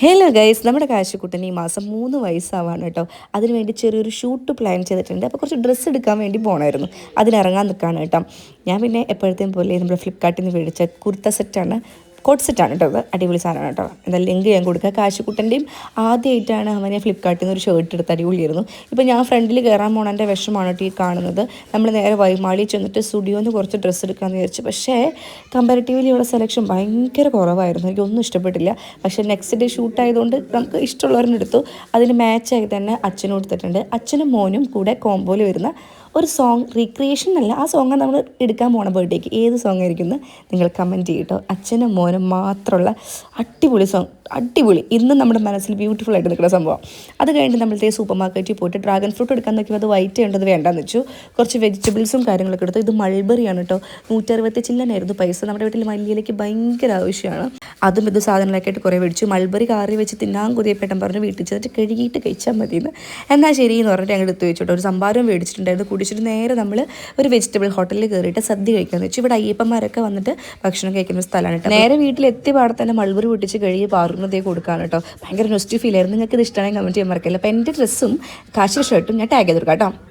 Hello guys നമ്മുടെ കാശിക്കുട്ടൻ ഈ മാസം മൂന്ന് വയസ്സാവാണ് കേട്ടോ. അതിനുവേണ്ടി ചെറിയൊരു ഷൂട്ട് പ്ലാൻ ചെയ്തിട്ടുണ്ട്. അപ്പോൾ കുറച്ച് ഡ്രസ്സ് എടുക്കാൻ വേണ്ടി പോകണമായിരുന്നു അതിനിറങ്ങാൻ നിൽക്കുകയാണ് കേട്ടോ. ഞാൻ പിന്നെ എപ്പോഴത്തെയും പോലെ നമ്മുടെ ഫ്ലിപ്കാർട്ടിൽ നിന്ന് മേടിച്ച കുർത്ത സെറ്റാണ് കോട്ട് സെറ്റാണ് കേട്ടോ അത് അടിപൊളി സാധനമാണ് കേട്ടോ. എന്താ ലിങ്ക് ഞാൻ കൊടുക്കുക കാശുക്കുട്ടന്റെയും ആദ്യമായിട്ടാണ് അവനെ ഫ്ലിപ്കാർട്ടിൽ നിന്ന് ഒരു ഷർട്ട് എടുത്ത് അടിപൊളിയായിരുന്നു. ഇപ്പോൾ ഞാൻ ഫ്രണ്ടിൽ കയറാൻ പോണതിന്റെ വിഷമാണ് കേട്ടോ ഈ കാണുന്നത്. നമ്മൾ നേരെ വൈമാളി ചെന്നിട്ട് സ്റ്റുഡിയോന്ന് കുറച്ച് ഡ്രസ്സ് എടുക്കാമെന്ന് വിചാരിച്ചു. പക്ഷേ കമ്പാരിറ്റീവ്ലി ഇവിടെ സെലക്ഷൻ ഭയങ്കര കുറവായിരുന്നു. എനിക്കൊന്നും ഇഷ്ടപ്പെട്ടില്ല. പക്ഷേ നെക്സ്റ്റ് ഡേ ഷൂട്ട് ആയതുകൊണ്ട് നമുക്ക് ഇഷ്ടമുള്ളവരെന്ന് എടുത്തു. അതിന് മാച്ചായി തന്നെ അച്ഛനും എടുത്തിട്ടുണ്ട്. അച്ഛനും മോനും കൂടെ കോംബോയിൽ വരുന്ന ഒരു സോങ് റീക്രിയേഷൻ അല്ല ആ സോങ് നമ്മൾ എടുക്കാൻ പോണ ബർത്ത്ഡേക്ക് ഏത് സോങ് ആയിരിക്കും നിങ്ങൾ കമന്റ് ചെയ്യട്ടോ. അച്ഛനും മോനും മാത്രമുള്ള അടിപൊളി സോങ് അടിപൊളി. ഇന്നും നമ്മുടെ മനസ്സിൽ ബ്യൂട്ടിഫുൾ ആയിട്ട് നിൽക്കുന്ന സംഭവം. അത് കഴിഞ്ഞ് നമ്മളത്തെ സൂപ്പർ മാർക്കറ്റിൽ പോയിട്ട് ഡ്രാഗൺ ഫ്രൂട്ട് എടുക്കാൻ നോക്കിയപ്പോൾ അത് വൈറ്റ് ഉണ്ടത് വേണ്ടെന്ന് വെച്ചു. കുറച്ച് വെജിറ്റബിൾസും കാര്യങ്ങളൊക്കെ എടുത്തു. ഇത് മൾബറിയാണ് കേട്ടോ. നൂറ്ററുപത്തി ചില്ലനായിരുന്നു പൈസ. നമ്മുടെ വീട്ടിൽ മല്ലിയിലേക്ക് ഭയങ്കര ആവശ്യമാണ്. അതും ഇത് സാധനങ്ങളൊക്കെ ആയിട്ട് കുറേ മേടിച്ചു. മൾബറി കാറി വെച്ച് തിന്നാൻ കൊതിയപ്പെട്ടൻ പറഞ്ഞ് വീട്ടിൽ ചെന്നിട്ട് കഴുകിയിട്ട് കഴിച്ചാൽ മതിയെന്ന്. എന്നാൽ ശരി എന്ന് പറഞ്ഞിട്ട് ഞങ്ങൾ എടുത്ത് വെച്ചിട്ട് ഒരു സംഭാരം മേടിച്ചിട്ടുണ്ടായിരുന്നു. കുടിച്ചിട്ട് നേരെ നമ്മൾ ഒരു വെജിറ്റബിൾ ഹോട്ടലിൽ കയറിയിട്ട് സദ്യ കഴിക്കാന്ന് വെച്ചു. ഇവിടെ അയ്യപ്പന്മാരൊക്കെ വന്നിട്ട് ഭക്ഷണം കഴിക്കുന്ന സ്ഥലമാണ് കേട്ടോ നേരെ വീട്ടിലെത്തി പാടെ തന്നെ മൾബറി പൊട്ടിച്ച് കഴുകി പാറുന്നതേ കൊടുക്കാൻ കേട്ടോ ഭയങ്കര നൊസ്റ്റു ഫീൽ ആയിരുന്നു. നിങ്ങൾക്ക് ഇത് ഇഷ്ടമാണെങ്കിൽ കമന്റ് ചെയ്യാൻ മറക്കില്ല. അപ്പോൾ എന്റെ ഡ്രസ്സും കാശി ഷർട്ടും ഞാൻ ടാഗ് ചെയ്ത് കൊടുക്കാം കേട്ടോ